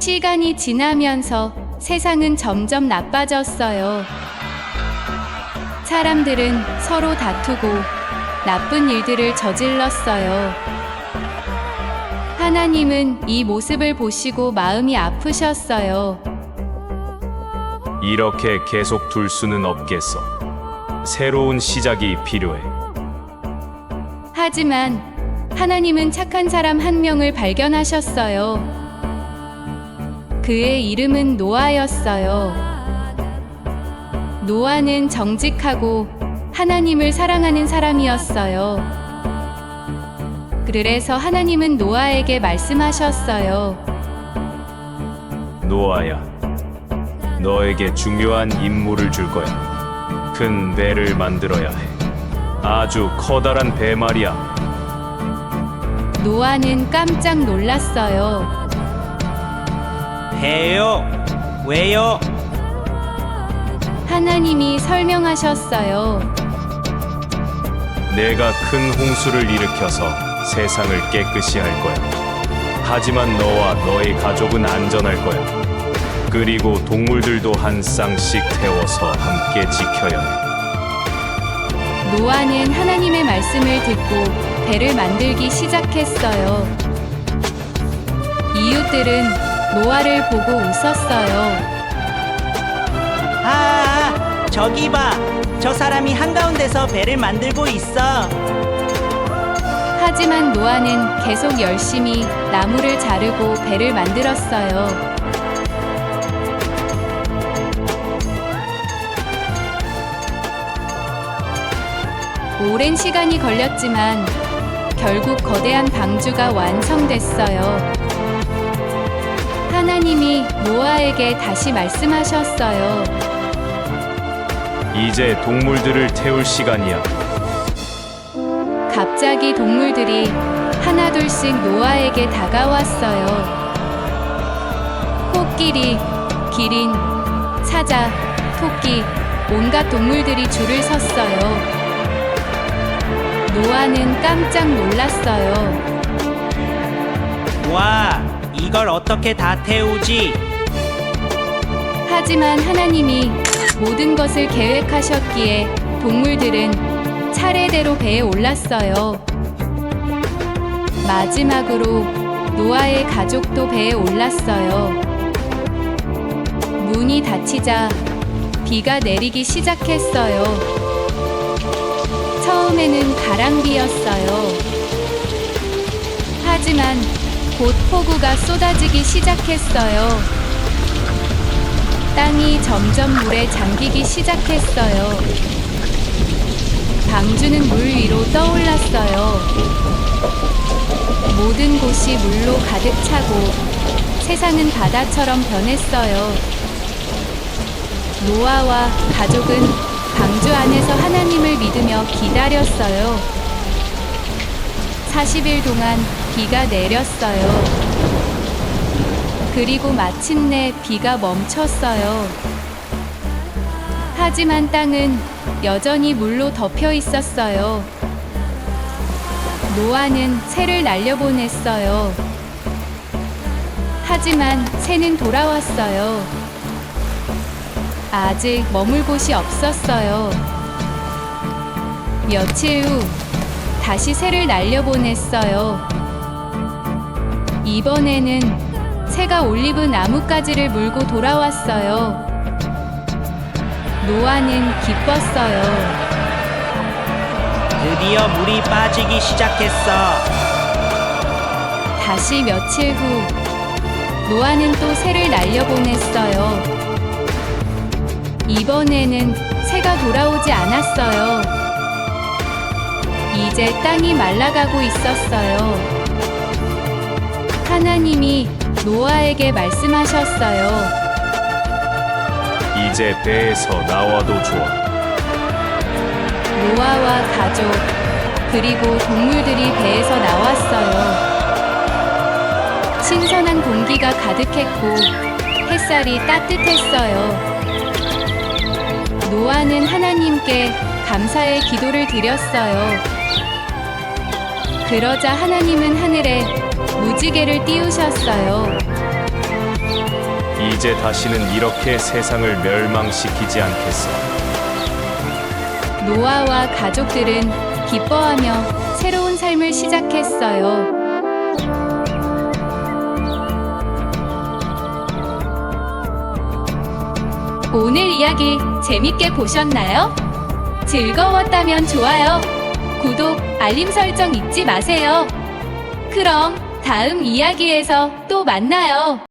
시간이 지나면서 세상은 점점 나빠졌어요. 사람들은 서로 다투고 나쁜 일들을 저질렀어요. 하나님은 이 모습을 보시고 마음이 아프셨어요. 이렇게 계속 둘 수는 없겠어. 새로운 시작이 필요해. 하지만 하나님은 착한 사람 한 명을 발견하셨어요. 그의 이름은 노아였어요. 노아는 정직하고 하나님을 사랑하는 사람이었어요. 그래서 하나님은 노아에게 말씀하셨어요. 노아야, 너에게 중요한 임무를 줄 거야. 큰 배를 만들어야 해. 아주 커다란 배 말이야. 노아는 깜짝 놀랐어요. 배요? 왜요? 하나님이 설명하셨어요. 내가 큰 홍수를 일으켜서 세상을 깨끗이 할 거야. 하지만 너와 너의 가족은 안전할 거야. 그리고 동물들도 한 쌍씩 태워서 함께 지켜야 해. 노아는 하나님의 말씀을 듣고 배를 만들기 시작했어요. 이웃들은 노아를 보고 웃었어요. 아, 저기 봐. 저 사람이 한가운데서 배를 만들고 있어. 하지만 노아는 계속 열심히 나무를 자르고 배를 만들었어요. 오랜 시간이 걸렸지만 결국 거대한 방주가 완성됐어요. 하나님이 노아에게 다시 말씀하셨어요. 이제 동물들을 태울 시간이야. 갑자기 동물들이 하나둘씩 노아에게 다가왔어요. 코끼리, 기린, 사자, 토끼, 온갖 동물들이 줄을 섰어요. 노아는 깜짝 놀랐어요. 와, 이걸 어떻게 다 태우지? 하지만 하나님이 모든 것을 계획하셨기에 동물들은 차례대로 배에 올랐어요. 마지막으로 노아의 가족도 배에 올랐어요. 문이 닫히자 비가 내리기 시작했어요. 처음에는 가랑비였어요. 하지만 곧 폭우가 쏟아지기 시작했어요. 땅이 점점 물에 잠기기 시작했어요. 방주는 물 위로 떠올랐어요. 모든 곳이 물로 가득 차고 세상은 바다처럼 변했어요. 노아와 가족은 방주 안에서 하나님을 믿으며 기다렸어요. 40일 동안 비가 내렸어요. 그리고 마침내 비가 멈췄어요. 하지만 땅은 여전히 물로 덮여 있었어요. 노아는 새를 날려보냈어요. 하지만 새는 돌아왔어요. 아직 머물 곳이 없었어요. 며칠 후 다시 새를 날려보냈어요. 이번에는 새가 올리브 나뭇가지를 물고 돌아왔어요. 노아는 기뻤어요. 드디어 물이 빠지기 시작했어. 다시 며칠 후 노아는 또 새를 날려보냈어요. 이번에는 새가 돌아오지 않았어요. 이제 땅이 말라가고 있었어요. 하나님이 노아에게 말씀하셨어요. 이제 배에서 나와도 좋아. 노아와 가족, 그리고 동물들이 배에서 나왔어요. 신선한 공기가 가득했고 햇살이 따뜻했어요. 노아는 하나님께 감사의 기도를 드렸어요. 그러자 하나님은 하늘에 무지개를 띄우셨어요. 이제 다시는 이렇게 세상을 멸망시키지 않겠어. 노아와 가족들은 기뻐하며 새로운 삶을 시작했어요. 오늘 이야기 재밌게 보셨나요? 즐거웠다면 좋아요, 구독, 알림 설정 잊지 마세요. 그럼 다음 이야기에서 또 만나요.